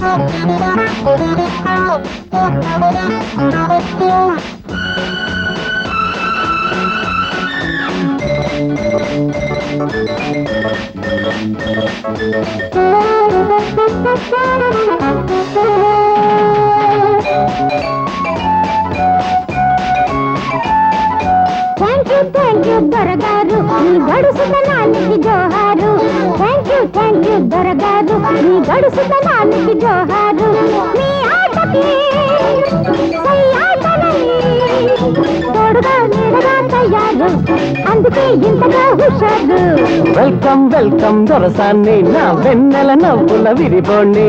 Thank you thank you దొరగారు మీ గడుసుతనానికి జోహారు. థ్యాంక్ యూ థ్యాంక్ యూ దొరగారు మీ గడుసుతనానికి జోహారు. మీ ఆటకి తోడుగా నీడగా తయ్యారు అందుకే ఇంతగా హుషారు. వెల్కమ్ వెల్కమ్ దొరసాన్ని. నా వెన్నెల నవ్వుల విరిపోండి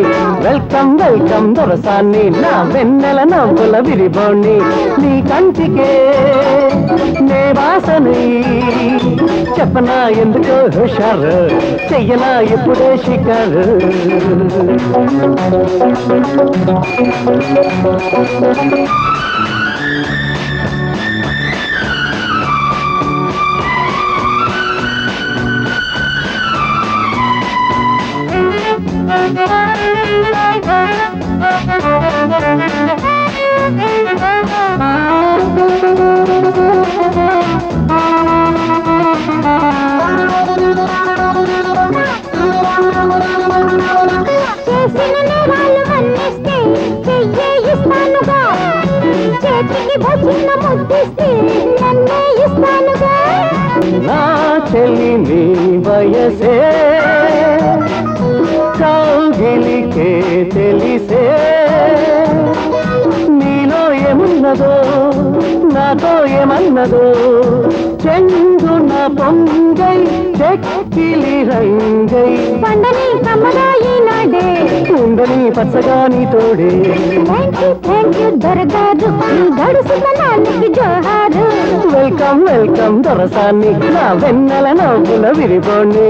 వెల్కమ్ వెల్కమ్ దొరసాన్ని. నా వెన్నెల నవ్వుల విరిపోండి నీ కంటికే చెప్పనా ఎందుకో హుషారు చెయ్యనా ఇప్పుడే షికారు Thank you. నా చెల్లి నీ వయసే కౌగిలికే తెలిసే. నీలో ఏమున్నదో నాతో ఏమన్నదో చెంగున పొంగై చెక్కిలి రంగై పండని కమ్మగా ఈనాడే ఉండని పచ్చగా నీ తోడే థ్యాంక్ యూ థ్యాంక్ యూ దొరగారు గడుసుతనానికి జోహారు. వెల్కమ్ వెల్కమ్ దొరసాన్ని. నా వెన్నెల నవ్వుల విరిపోండి.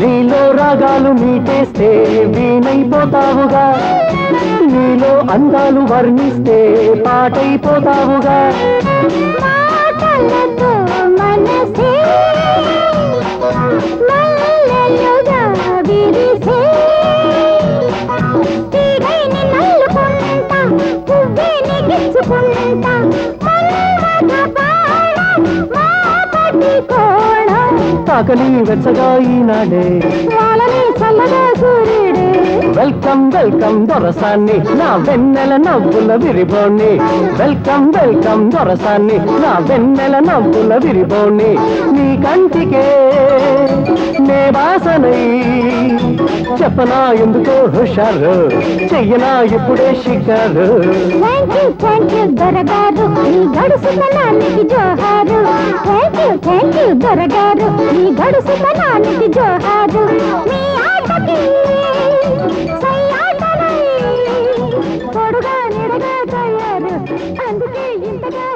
నీలో రాగాలు మీటేస్తే వీణైపోతావుగా నీలో అందాలు వర్ణిస్తే పాటైపోతావుగా. తాకని వెచ్చగా ఈనాడే వెల్కమ్ వెల్కమ్ దొరసాన్ని. నా వెన్నెల నవ్వుల విరిబోణ్ణి వెల్కమ్ వెల్కమ్ దొరసాన్ని. నా వెన్నెల నవ్వుల విరిబోణ్ణి నీ కంటికే నే వాసనై చెప్పనా ఎందుకో హుషారు? చెయ్యనా ఇప్పుడే షికారు? థ్యాంక్ యూ థ్యాంక్ యూ దొరగారు. నీ గడుసుతనానికి జోహారు. థ్యాంక్ యూ థ్యాంక్ యూ దొరగారు. నీ గడుసుతనానికి జోహారు. అందుకే ఇంతగా